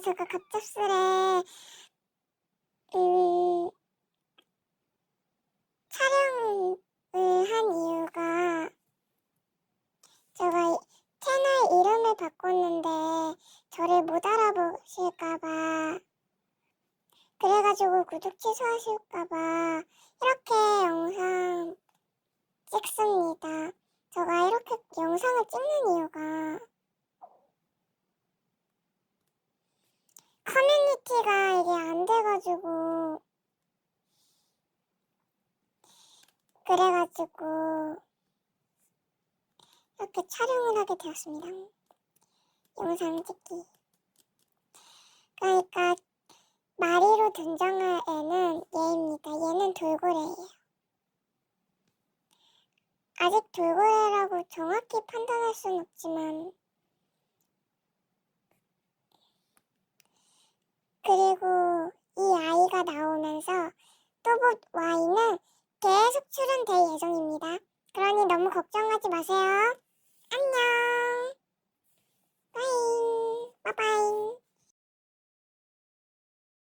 제가 갑작스레 음, 촬영을 한 이유가 제가 이- 채널 이름을 바꿨는데 저를 못 알아보실까봐 그래가지고 구독 취소하실까봐 이렇게 영상 찍습니다. 제가 이렇게 영상을 찍는 이유가 이게 안 돼가지고 그래가지고 이렇게 촬영을 하게 되었습니다. 영상 찍기. 그러니까 마리로 등장할 애는 얘입니다. 얘는 돌고래예요. 아직 돌고래라고 정확히 판단할 순 없지만 그리고 이 아이가 나오면서 또봇 Y는 계속 출연될 예정입니다. 그러니 너무 걱정하지 마세요.